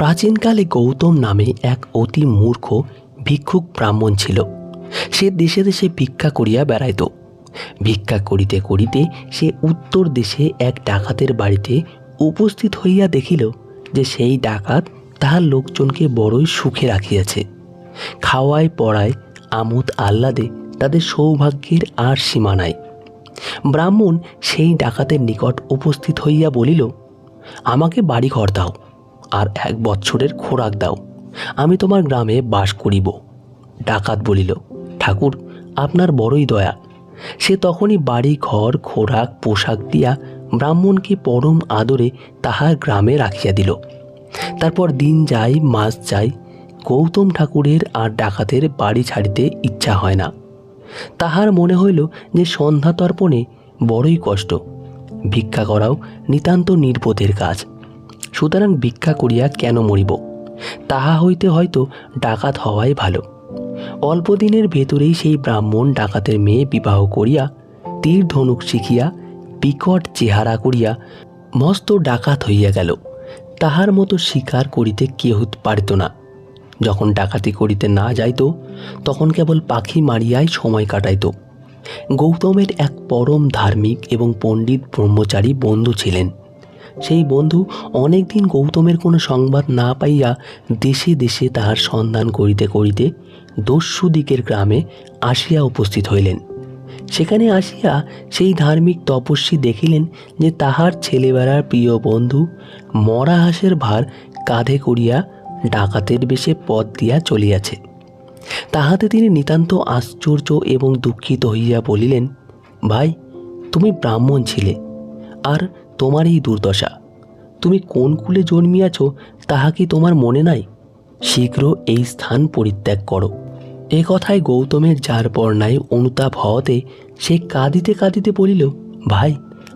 প্রাচীনকালে গৌতম নামে এক অতি মূর্খ ভিক্ষুক ব্রাহ্মণ ছিল। সে দেশে দেশে ভিক্ষা করিয়া বেড়াইত। ভিক্ষা করিতে করিতে সে উত্তর দেশে এক ডাকাতের বাড়িতে উপস্থিত হইয়া দেখিল যে সেই ডাকাত তাহার লোকজনকে বড়ই সুখে রাখিয়াছে। খাওয়ায়, পড়ায়, আমোদ আহ্লাদে তাদের সৌভাগ্যের আর সীমা নাই। ব্রাহ্মণ সেই ডাকাতের নিকট উপস্থিত হইয়া বলিল, আমাকে বাড়ি ঘর দাও। আর এক বৎসরের খোরাক দাও। আমি তোমার গ্রামে বাস করিব। ডাকাত বলিল, ঠাকুর, আপনার বড়ই দয়া। সে তখনই বাড়ি, ঘর, খোরাক, পোশাক দিয়া ব্রাহ্মণকে পরম আদরে তাহার গ্রামে রাখিয়া দিল। তারপর দিন যায়, মাস যায়, গৌতম ঠাকুরের আর ডাকাতের বাড়ি ছাড়িতে ইচ্ছা হয় না। তাহার মনে হইল যে সন্ধ্যা তর্পণে বড়ই কষ্ট। ভিক্ষা করাও নিতান্ত নির্বোধের কাজ। সুতরাং ভিক্ষা করিয়া কেন মরিব? তাহা হইতে হয়তো ডাকাত হওয়াই ভালো। অল্পদিনের ভেতরেই সেই ব্রাহ্মণ ডাকাতের মেয়ে বিবাহ করিয়া তীর ধনুক শিখিয়া বিকট চেহারা করিয়া মস্ত ডাকাত হইয়া গেল। তাহার মতো শিকার করিতে কেহ পারিত না। যখন ডাকাতি করিতে না যাইত, তখন কেবল পাখি মারিয়াই সময় কাটাইত। গৌতমের এক পরম ধার্মিক এবং পণ্ডিত ব্রহ্মচারী বন্ধু ছিলেন। সেই বন্ধু অনেকদিন গৌতমের কোনো সংবাদ না পাইয়া দেশে দেশে তাহার সন্ধান করিতে করিতে দস্যু দিকের গ্রামে আসিয়া উপস্থিত হইলেন। সেখানে আসিয়া সেই ধার্মিক তপস্বী দেখিলেন যে তাহার ছেলেবেলার প্রিয় বন্ধু মরা হাঁসের ভার কাঁধে করিয়া ডাকাতের বেশে পথ দিয়া চলিয়াছে। তাহাতে তিনি নিতান্ত আশ্চর্য এবং দুঃখিত হইয়া বলিলেন, ভাই, তুমি ব্রাহ্মণ ছিলে, আর তোমার এই দুর্দশা। তুমি কোন কুলে জন্মিয়াছ তাহা কি তোমার মনে নাই? শীঘ্র এই স্থান পরিত্যাগ করো। এ কথায় গৌতমের যার বর্ণায় অনুতাপ হওয়াতে সে কাঁদিতে কাঁদিতে বলিল, ভাই,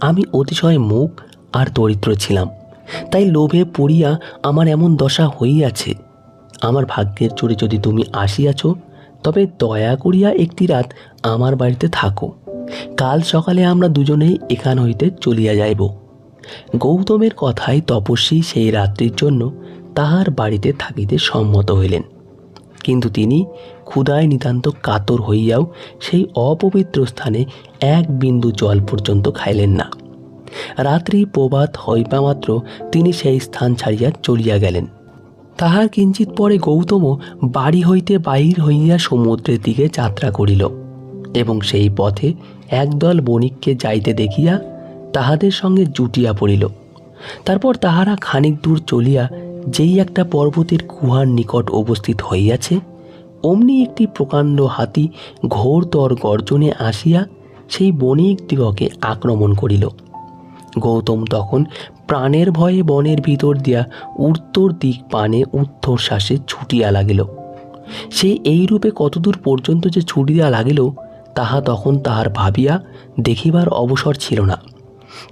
আমি অতিশয় মুখ আর দরিদ্র ছিলাম। তাই লোভে পড়িয়া আমার এমন দশা হইয়াছে। আমার ভাগ্যের চোরে যদি তুমি আসিয়াছ, তবে দয়া করিয়া একটি রাত আমার বাড়িতে থাকো। কাল সকালে আমরা দুজনেই এখান হইতে চলিয়া যাইব। গৌতমের কথায় তপস্বী সেই রাত্রির জন্য তাহার বাড়িতে থাকিতে সম্মত হইলেন। কিন্তু তিনি ক্ষুধায় নিতান্ত কাতর হইয়াও সেই অপবিত্র স্থানে এক বিন্দু জল পর্যন্ত খাইলেন না। রাত্রি প্রবাদ হইবা মাত্র তিনি সেই স্থান ছাড়িয়া চলিয়া গেলেন। তাহার কিঞ্চিত পরে গৌতম বাড়ি হইতে বাহির হইয়া সমুদ্রের দিকে যাত্রা করিল এবং সেই পথে একদল বণিককে যাইতে দেখিয়া তাহাদের সঙ্গে জুটিয়া পড়িল। তারপর তাহারা খানিক দূর চলিয়া যেই একটা পর্বতের কুহার নিকট উপস্থিত হইয়াছে, অমনি একটি প্রকাণ্ড হাতি ঘোরতর গর্জনে আসিয়া সেই বণিক দিগকে আক্রমণ করিল। গৌতম তখন প্রাণের ভয়ে বনের ভিতর দিয়া উত্তর দিক পানে উত্তরশ্বাসে ছুটিয়া লাগিল। সে এইরূপে কতদূর পর্যন্ত যে ছুটিয়া লাগিল, তাহা তখন তাহার ভাবিয়া দেখিবার অবসর ছিল না।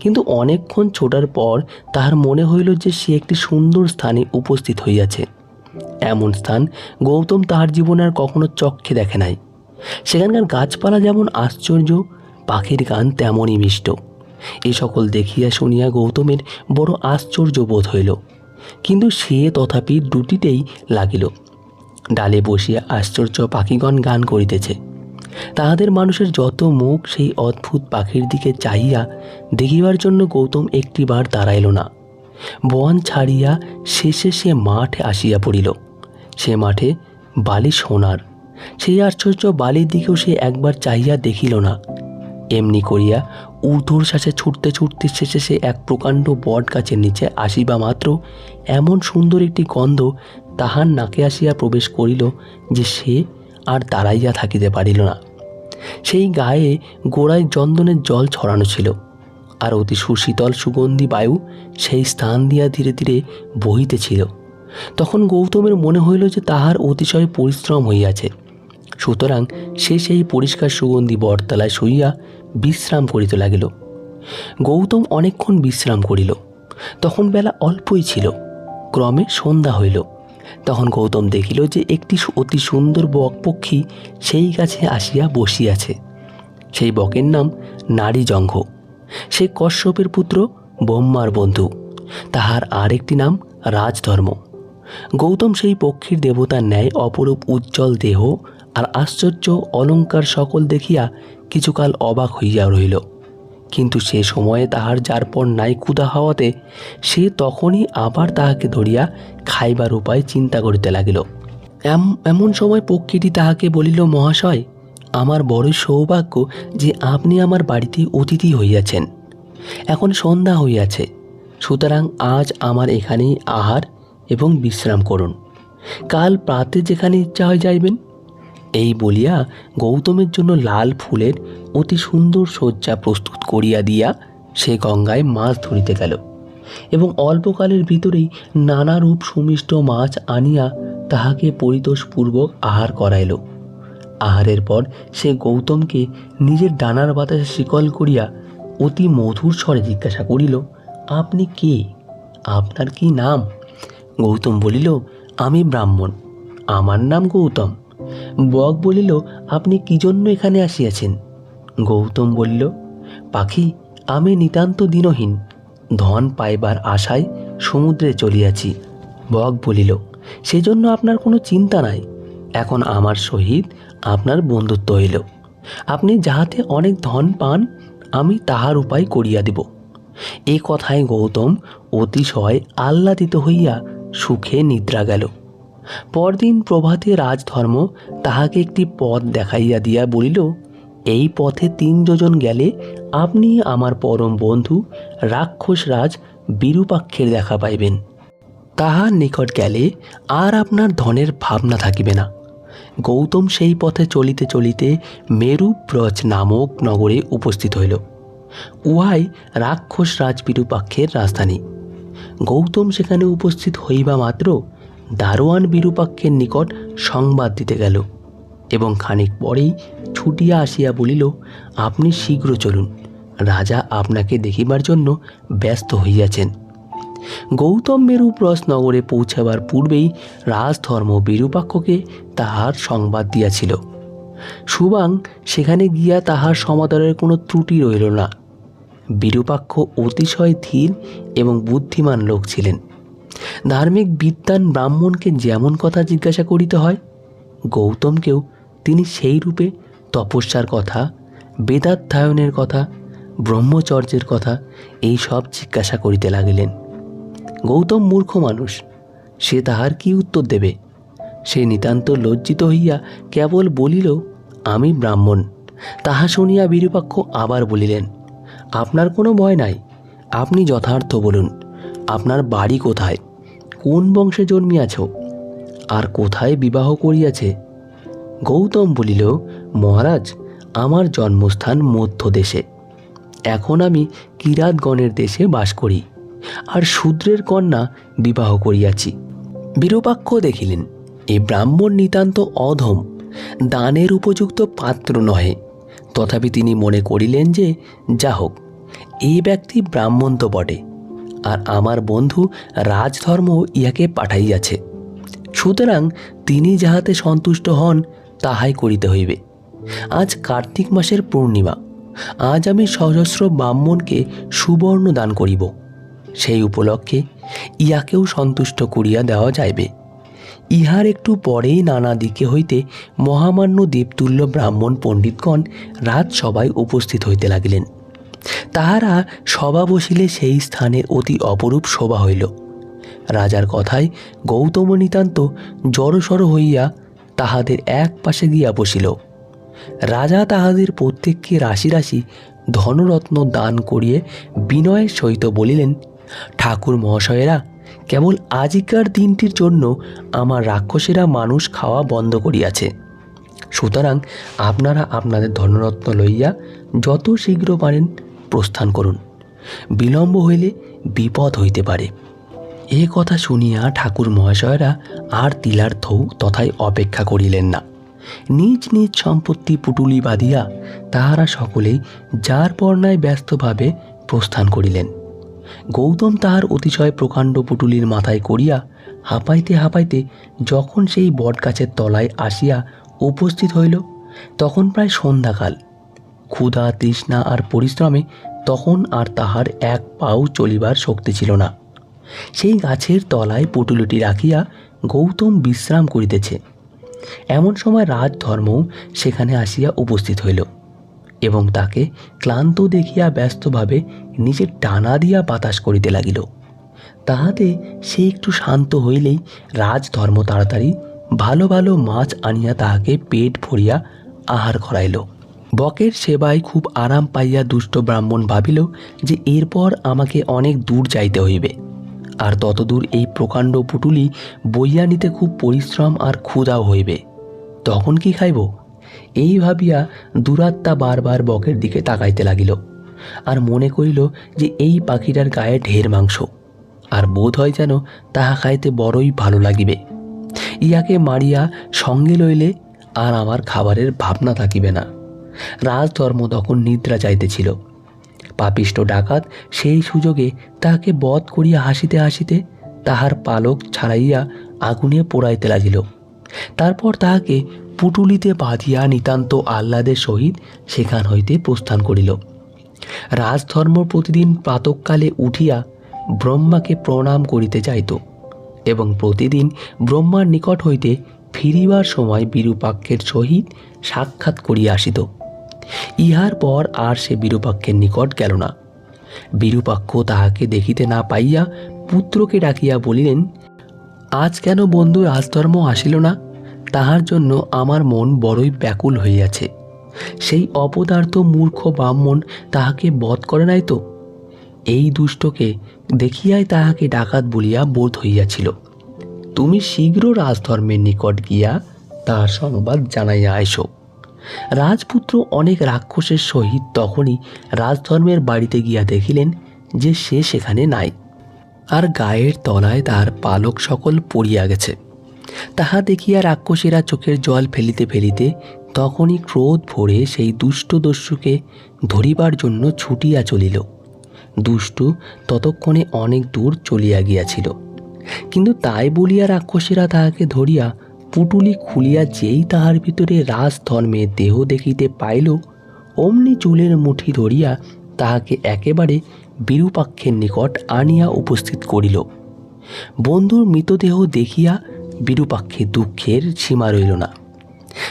কিন্তু অনেকক্ষণ ছোটার পর তাহার মনে হইল যে সে একটি সুন্দর স্থানে উপস্থিত হইয়াছে। এমন স্থান গৌতম তাহার জীবনে আর কখনো চক্ষে দেখে নাই। সেখানকার গাছপালা যেমন আশ্চর্য, পাখির গান তেমনই মিষ্ট। এ সকল দেখিয়া শুনিয়া গৌতমের বড় আশ্চর্য বোধ হইল। কিন্তু সে তথাপি দুটিতেই লাগিল। ডালে বসিয়া আশ্চর্য পাখিগণ গান করিতেছে। তাহাদের মানুষের যত মুখ সেই অদ্ভুত পাখির দিকে চাহিয়া দেখিবার জন্য গৌতম একটিবার দাঁড়াইল না। বন ছাড়িয়া শেষে সে মাঠে আসিয়া পড়িল। সে মাঠে বালি সোনার। সেই আশ্চর্য বালির দিকেও সে একবার চাহিয়া দেখিল না। এমনি করিয়া ঊর্ধ্বর শ্বাসে ছুটতে ছুটতে শেষে সে এক প্রকাণ্ড বট গাছের নিচে আসিবা মাত্র এমন সুন্দর একটি গন্ধ তাহার নাকে আসিয়া প্রবেশ করিল যে সে আর দাঁড়াইয়া থাকিতে পারিল না। সেই গায়ে গোড়ায় চন্দনের জল ছড়ানো ছিল, আর অতি সুশীতল সুগন্ধি বায়ু সেই স্থান দিয়া ধীরে ধীরে বহিতেছিল তখন গৌতমের মনে হইল যে তাহার অতিশয় পরিশ্রম হইয়াছে। সুতরাং সে সেই পরিষ্কার সুগন্ধি বটতলায় শুইয়া বিশ্রাম করিতে লাগিল। গৌতম অনেকক্ষণ বিশ্রাম করিল। তখন বেলা অল্পই ছিল, ক্রমে সন্ধ্যা হইল। তখন গৌতম দেখিল যে একটি অতি সুন্দর বক পক্ষী সেই গাছে আসিয়া বসিয়াছে। সেই বকের নাম নারী জঙ্ঘ। সে কশ্যপের পুত্র ব্রহ্মার বন্ধু। তাহার আরেকটি নাম রাজধর্ম। গৌতম সেই পক্ষীর দেবতার ন্যায় অপরূপ উজ্জ্বল দেহ আর আশ্চর্য অলঙ্কার সকল দেখিয়া কিছুকাল অবাক হইয়া রহিল। কিন্তু সে সময়ে তাহার যার পর নাই ক্ষুধা হওয়াতে, সে তখনই আবার তাহাকে ধরিয়া খাইবার উপায় চিন্তা করিতে লাগিল। এম- এমন সময় পক্ষীটি তাহাকে বলিল, মহাশয়, আমার বড় সৌভাগ্য যে আপনি আমার বাড়িতে অতিথি হইয়াছেন। এখন সন্ধ্যা হইয়াছে। সুতরাং আজ আমার এখানেই আহার এবং বিশ্রাম করুন। কাল প্রাতে যেখানে ইচ্ছা হয় যাইবেন। এই বলিয়া গৌতমের জন্য লাল ফুলের অতি সুন্দর শয্যা প্রস্তুত করিয়া দিয়া সে গঙ্গায় মাছ ধরিতে গেল এবং অল্পকালের ভিতরেই নানারূপ সুমিষ্ট মাছ আনিয়া তাহাকে পরিতোষপূর্বক আহার করাইল। আহারের পর সে গৌতমকে নিজের ডানার বাতাসে শিকল করিয়া অতি মধুর স্বরে জিজ্ঞাসা করিল, আপনি কে? আপনার কি নাম? গৌতম বলিল, আমি ব্রাহ্মণ। আমার নাম গৌতম। বক বলিল, আপনি কি জন্য এখানে আসিয়াছেন? গৌতম বলিল, পাখি, আমি নিতান্ত দিনহীন। ধন পাইবার আশায় সমুদ্রে চলিয়াছি। বক বলিল, সেজন্য আপনার কোনো চিন্তা নাই। এখন আমার সহিত আপনার বন্ধুত্ব হইল। আপনি যাহাতে অনেক ধন পান, আমি তাহার উপায় করিয়া দিব। এ কথায় গৌতম অতিশয় আহ্লাদিত হইয়া সুখে নিদ্রা গেল। পরদিন প্রভাতে রাজধর্ম তাহাকে একটি পথ দেখাইয়া দিয়া বলিল, এই পথে তিন যোজন গেলে আপনি আমার পরম বন্ধু রাক্ষস রাজ বিরূপাক্ষের দেখা পাইবেন। তাহার নিকট গেলে আর আপনার ধনের ভাবনা থাকিবে না। গৌতম সেই পথে চলিতে চলিতে মেরুব্রজ নামক নগরে উপস্থিত হইল। উহাই রাক্ষস রাজ বিরূপাক্ষের রাজধানী। গৌতম সেখানে উপস্থিত হইবা মাত্র দারোয়ান বিরূপাক্ষের নিকট সংবাদ দিতে গেল এবং খানিক পরেই ছুটিয়া আসিয়া বলিল, আপনি শীঘ্র চলুন, রাজা আপনাকে দেখিবার জন্য ব্যস্ত হইয়াছেন গৌতম মেরুপ্রস নগরে পৌঁছাবার পূর্বেই রাজধর্ম বিরূপাক্ষকে তাহার সংবাদ দিয়াছিল। সুবাং সেখানে গিয়া তাহার সমাদরের কোনো ত্রুটি রইল না। বিরূপাক্ষ অতিশয় ধীর এবং বুদ্ধিমান লোক ছিলেন। ধার্মিক বিদ্যান ব্রাহ্মণকে যেমন কথা জিজ্ঞাসা করিতে হয়, গৌতমকেও তিনি সেই রূপে তপস্যার কথা, বেদাধ্যায়নের কথা, ব্রহ্মচর্যের কথা এই সব জিজ্ঞাসা করিতে লাগিলেন। গৌতম মূর্খ মানুষ, সে তাহার কি উত্তর দেবে? সে নিতান্ত লজ্জিত হইয়া কেবল বলিল, আমি ব্রাহ্মণ। তাহা শুনিয়া বিরূপাক্ষ আবার বলিলেন, আপনার কোনো ভয় নাই, আপনি যথার্থ বলুন, আপনার বাড়ি কোথায়? কোন বংশে জন্মিয়াছ? আর কোথায় বিবাহ করিয়াছে? গৌতম বলিল, মহারাজ, আমার জন্মস্থান মধ্য দেশে। এখন আমি কিরাতগণের দেশে বাস করি, আর শূদ্রের কন্যা বিবাহ করিয়াছি। বিরূপাক্ষ দেখিলেন, এ ব্রাহ্মণ নিতান্ত অধম, দানের উপযুক্ত পাত্র নহে। তথাপি তিনি মনে করিলেন যে যা হোক এই ব্যক্তি ব্রাহ্মণ তো বটে। আর আমার বন্ধু রাজধর্ম ইহাকে পাঠাইয়াছে। সুতরাং তিনি যাহাতে সন্তুষ্ট হন, তাহাই করিতে হইবে। আজ কার্তিক মাসের পূর্ণিমা। আজ আমি সহস্র ব্রাহ্মণকে সুবর্ণ দান করিব। সেই উপলক্ষে ইহাকেও সন্তুষ্ট করিয়া দেওয়া যাইবে। ইহার একটু পরেই নানা দিকে হইতে মহামান্য দেবতুল্য ব্রাহ্মণ পণ্ডিতগণ রাজসভায় উপস্থিত হইতে লাগিলেন। তাহারা সভা বসিলে সেই স্থানে অতি অপরূপ শোভা হইল। রাজার কথায় গৌতম নিতান্ত জড়সড় হইয়া তাহাদের এক পাশে গিয়া বসিল। রাজা তাহাদের প্রত্যেককে রাশি রাশি ধনরত্ন দান করিয়ে বিনয়ের সহিত বলিলেন, ঠাকুর মহাশয়েরা, কেবল আজিকার দিনটির জন্য আমার রাক্ষসেরা মানুষ খাওয়া বন্ধ করিয়াছে। সুতরাং আপনারা আপনাদের ধনরত্ন লইয়া যত শীঘ্র পারেন প্রস্থান করুন। বিলম্ব হইলে বিপদ হইতে পারে। এ কথা শুনিয়া ঠাকুর মহাশয়রা আর তিলার্থও তথায় অপেক্ষা করিলেন না। নিজ নিজ সম্পত্তি পুটুলি বাঁধিয়া তাহারা সকলেই যার পর্ণায় ব্যস্তভাবে প্রস্থান করিলেন। গৌতম তাহার অতিশয় প্রকাণ্ড পুটুলির মাথায় করিয়া হাঁপাইতে হাঁপাইতে যখন সেই বটগাছের তলায় আসিয়া উপস্থিত হইল, তখন প্রায় সন্ধ্যাকাল। ক্ষুধা, তৃষ্ণা আর পরিশ্রমে তখন আর তাহার এক পাও চলিবার শক্তি ছিল না। সেই গাছের তলায় পুটুলিটি রাখিয়া গৌতম বিশ্রাম করিতেছে। এমন সময় রাজধর্মও সেখানে আসিয়া উপস্থিত হইল এবং তাকে ক্লান্ত দেখিয়া ব্যস্তভাবে নিজের টানা দিয়া বাতাস করিতে লাগিল। তাহাতে সে একটু শান্ত হইলেই রাজধর্ম তাড়াতাড়ি ভালো ভালো মাছ আনিয়া তাহাকে পেট ভরিয়া আহার করাইল। বকের সেবায় খুব আরাম পাইয়া দুষ্ট ব্রাহ্মণ ভাবিল যে এরপর আমাকে অনেক দূর যাইতে হইবে। আর ততদূর এই প্রকাণ্ড পুটুলি বইয়া নিতে খুব পরিশ্রম আর ক্ষুধাও হইবে। তখন কি খাইব? এই ভাবিয়া দুরাত্মা বারবার বকের দিকে তাকাইতে লাগিল আর মনে করিল যে এই পাখিটার গায়ে ঢের মাংস। আর বোধ হয় যেন তাহা খাইতে বড়ই ভালো লাগিবে। ইয়াকে মারিয়া সঙ্গে লইলে আর আমার খাবারের ভাবনা থাকিবে না। রাজধর্ম তখন নিদ্রা চাইতেছিল। পাপিষ্ট ডাকাত সেই সুযোগে তাহাকে বধ করিয়া হাসিতে হাসিতে তাহার পালক ছাড়াইয়া আগুনে পোড়াইতে লাগিল। তারপর তাহাকে পুটুলিতে বাঁধিয়া নিতান্ত আহ্লাদের সহিত সেখান হইতে প্রস্থান করিল। রাজধর্ম প্রতিদিন প্রাতকালে উঠিয়া ব্রহ্মাকে প্রণাম করিতে যাইত এবং প্রতিদিন ব্রহ্মার নিকট হইতে ফিরিবার সময় বিরূপাক্ষের সহিত সাক্ষাৎ করিয়া আসিত। ইহার পর আর সে বিরূপাক্ষের নিকট গেল না। বিরূপাক্ষ তাহাকে দেখিতে না পাইয়া পুত্রকে ডাকিয়া বলিলেন, আজ কেন বন্ধু রাজধর্ম আসিল না? তাহার জন্য আমার মন বড়ই ব্যাকুল হইয়াছে। সেই অপদার্থ মূর্খ ব্রাহ্মণ তাহাকে বধ করে নাই তো? এই দুষ্টকে দেখিয়াই তাহাকে ডাকাত বলিয়া বোধ হইয়াছিল। তুমি শীঘ্র রাজধর্মের নিকট গিয়া তাহার সংবাদ জানাইয়া আইসো। রাজপুত্র অনেক রাক্ষসের সহিত তখনই রাজধর্মের বাড়িতে গিয়া দেখিলেন যে সে সেখানে নাই। আর গায়ের তলায় তার পালক সকল পড়িয়া গেছে। তাহা দেখিয়া রাক্ষসীরা চোখের জল ফেলিতে ফেলিতে তখনই ক্রোধ ভরে সেই দুষ্ট দস্যুকে ধরিবার জন্য ছুটিয়া চলিল। দুষ্টু ততক্ষণে অনেক দূর চলিয়া গিয়াছিল। কিন্তু তাই বলিয়া রাক্ষসীরা তাহাকে ধরিয়া পুটুলি খুলিয়া যেই তাহার ভিতরে রাজধর্মের দেহ দেখিতে পাইল, অমনি চুলের মুঠি ধরিয়া তাহাকে একেবারে বিরূপাক্ষের নিকট আনিয়া উপস্থিত করিল। বন্ধুর মৃতদেহ দেখিয়া বিরূপাক্ষে দুঃখের সীমা রইল না।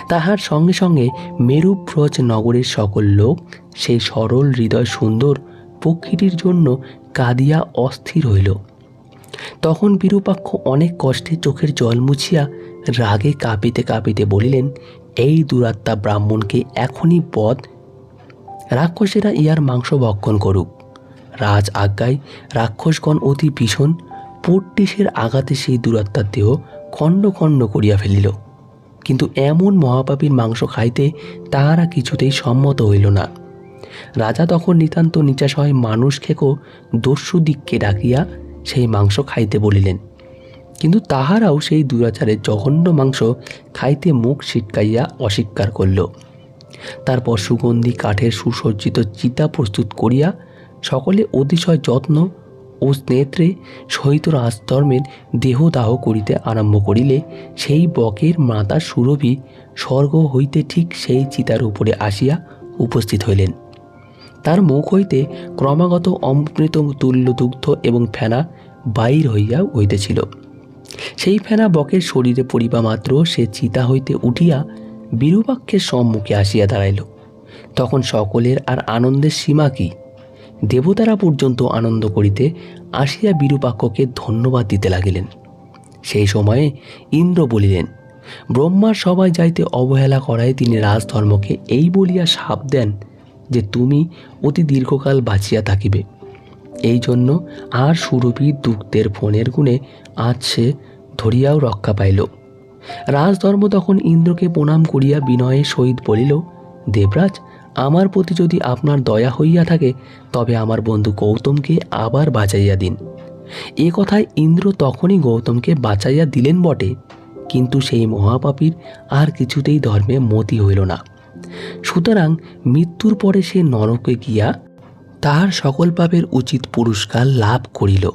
তাহার সঙ্গে সঙ্গে মেরুব্রজ নগরের সকল লোক সেই সরল হৃদয় সুন্দর পক্ষীটির জন্য কাঁদিয়া অস্থির হইল। তখন বিরূপাক্ষ অনেক কষ্টে চোখের জল মুছিয়া রাগে কাঁপিতে কাঁপিতে বলিলেন, এই দুরাত্মা ব্রাহ্মণকে এখনই বধ। রাক্ষসেরা ইহার মাংস ভক্ষণ করুক। রাজ আজ্ঞায়, রাক্ষসগণ অতি ভীষণ। পট্টিসের আঘাতে সেই দুরাত্মার দেহ খণ্ড খণ্ড করিয়া ফেলিল। কিন্তু এমন মহাপাপীর মাংস খাইতে তাহারা কিছুতেই সম্মত হইল না। রাজা তখন নিতান্ত নিচাসয় মানুষ খেকো দস্যু দিককে ডাকিয়া সেই মাংস খাইতে বলিলেন কিন্তু তাহারাও সেই দুরাচারের জঘন্য মাংস খাইতে মুখ ছিটকাইয়া অস্বীকার করল। তারপর সুগন্ধি, কাঠের সুসজ্জিত চিতা প্রস্তুত করিয়া সকলে অতিশয় যত্ন ও স্নেত্রে সহিত রাজধর্মের দেহদাহ করিতে আরম্ভ করিলে সেই বকের মাতা সুরভি স্বর্গ হইতে ঠিক সেই চিতার উপরে আসিয়া উপস্থিত হইলেন। তার মুখ হইতে ক্রমাগত অমৃত তুল্য দুগ্ধ এবং ফেনা বাইর হইয়া হইতেছিল সেই ফেনা বকের শরীরে পড়িবা মাত্র সে চিতা হইতে উঠিয়া বিরূপাক্ষের সম্মুখে আসিয়া দাঁড়াইল। তখন সকলের আর আনন্দের সীমা কি? দেবতারা পর্যন্ত আনন্দ করিতে আসিয়া বিরূপাক্ষকে ধন্যবাদ দিতে লাগিলেন। সেই সময়ে ইন্দ্র বলিলেন, ব্রহ্মার সবাই যাইতে অবহেলা করায় তিনি রাজধর্মকে এই বলিয়া সাপ দেন যে তুমি অতি দীর্ঘকাল বাঁচিয়া থাকিবে। এই জন্য আর সুরভি দুগ্ধের ফোনের গুণে আজ সে ধরিয়াও রক্ষা পাইল। রাজধর্ম তখন ইন্দ্রকে প্রণাম করিয়া বিনয়ের সহিত বলিল, দেবরাজ, আমার প্রতি যদি আপনার দয়া হইয়া থাকে, তবে আমার বন্ধু গৌতমকে আবার বাঁচাইয়া দিন। এ কথায় ইন্দ্র তখনই গৌতমকে বাঁচাইয়া দিলেন বটে, কিন্তু সেই মহাপাপীর আর কিছুতেই ধর্মে মতি হইল না। সুতরাং মৃত্যুর পরে সে নরকে গিয়া তাহার সকল পাপের উচিত পুরস্কার লাভ করিল।